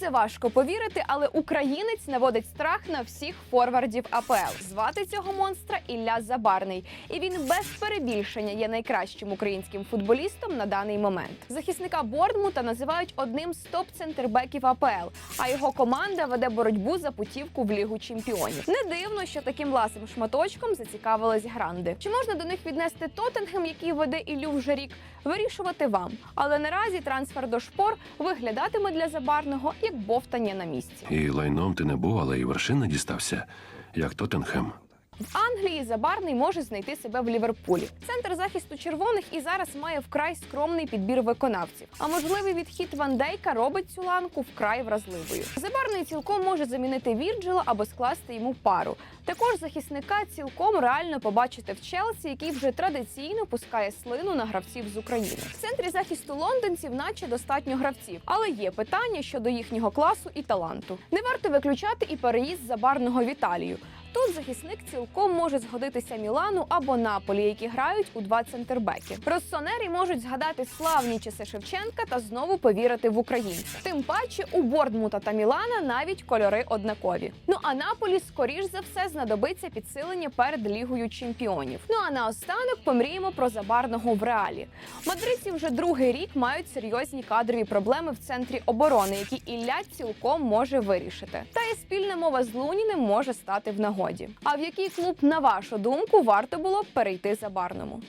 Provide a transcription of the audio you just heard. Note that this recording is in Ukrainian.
Це важко повірити, але українець наводить страх на всіх форвардів АПЛ. Звати цього монстра Ілля Забарний, і він без перебільшення є найкращим українським футболістом на даний момент. Захисника Борнмута називають одним з топ-центрбеків АПЛ, а його команда веде боротьбу за путівку в Лігу Чемпіонів. Не дивно, що таким ласим шматочком зацікавились гранди. Чи можна до них віднести Тоттенгем, який веде Іллю вже рік, вирішувати вам. Але наразі трансфер до шпор виглядатиме для забарного як бовтання на місці. І лайном ти не був, але і вершини дістався, як Тоттенхем. В Англії Забарний може знайти себе в Ліверпулі. Центр захисту червоних і зараз має вкрай скромний підбір виконавців. А можливий відхід Ван Дейка робить цю ланку вкрай вразливою. Забарний цілком може замінити Вірджила або скласти йому пару. Також захисника цілком реально побачити в Челсі, який вже традиційно пускає слину на гравців з України. В центрі захисту лондонців, наче достатньо гравців, але є питання щодо їхнього класу і таланту. Не варто виключати і переїзд забарного в Італію. Тут захисник цілком може згодитися Мілану або Наполі, які грають у два центрбеки. Россонері можуть згадати славні часи Шевченка та знову повірити в українця. Тим паче у Бордмута та Мілана навіть кольори однакові. Ну а Наполі, скоріш за все, знадобиться підсилення перед лігою чемпіонів. Ну а наостанок помріємо про забарного в реалі. Мадридці вже другий рік мають серйозні кадрові проблеми в центрі оборони, які Ілля цілком може вирішити. Та і спільна мова з Луніним може стати в нагоді. А в який клуб, на вашу думку, варто було перейти забарному?